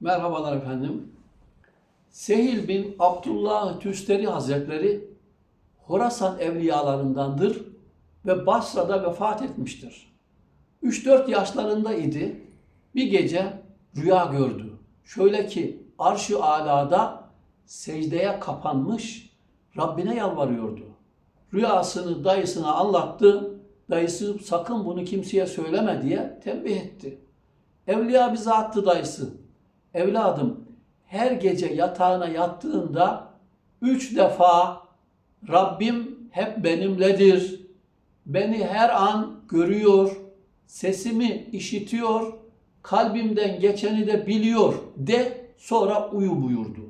Merhabalar efendim. Sehil bin Abdullah Tüsteri Hazretleri Horasan evliyalarındandır ve Basra'da vefat etmiştir. 3-4 yaşlarında idi. Bir gece rüya gördü. Şöyle ki arş-ı alada secdeye kapanmış Rabbine yalvarıyordu. Rüyasını dayısına anlattı. Dayısı sakın bunu kimseye söyleme diye tembih etti. Evliya bir zattı dayısı. Evladım her gece yatağına yattığında üç defa Rabbim hep benimledir. Beni her an görüyor, sesimi işitiyor, kalbimden geçeni de biliyor de sonra uyu buyurdu.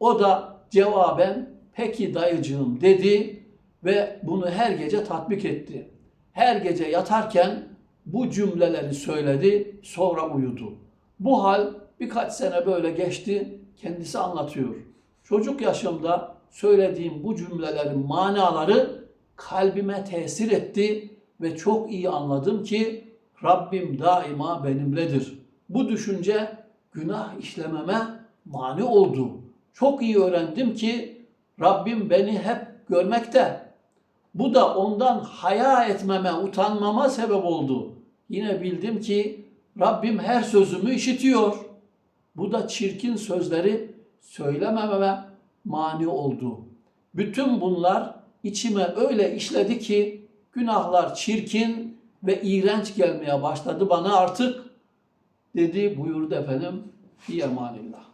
O da cevaben peki dayıcığım dedi ve bunu her gece tatbik etti. Her gece yatarken bu cümleleri söyledi, sonra uyudu. Bu hal birkaç sene böyle geçti, kendisi anlatıyor. Çocuk yaşımda söylediğim bu cümlelerin manaları kalbime tesir etti ve çok iyi anladım ki Rabbim daima benimledir. Bu düşünce günah işlememe mani oldu. Çok iyi öğrendim ki Rabbim beni hep görmekte. Bu da ondan haya etmeme, utanmama sebep oldu. Yine bildim ki Rabbim her sözümü işitiyor. Bu da çirkin sözleri söylemememe mani oldu. Bütün bunlar içime öyle işledi ki günahlar çirkin ve iğrenç gelmeye başladı bana artık dedi buyurdu efendim. Fi emanillah.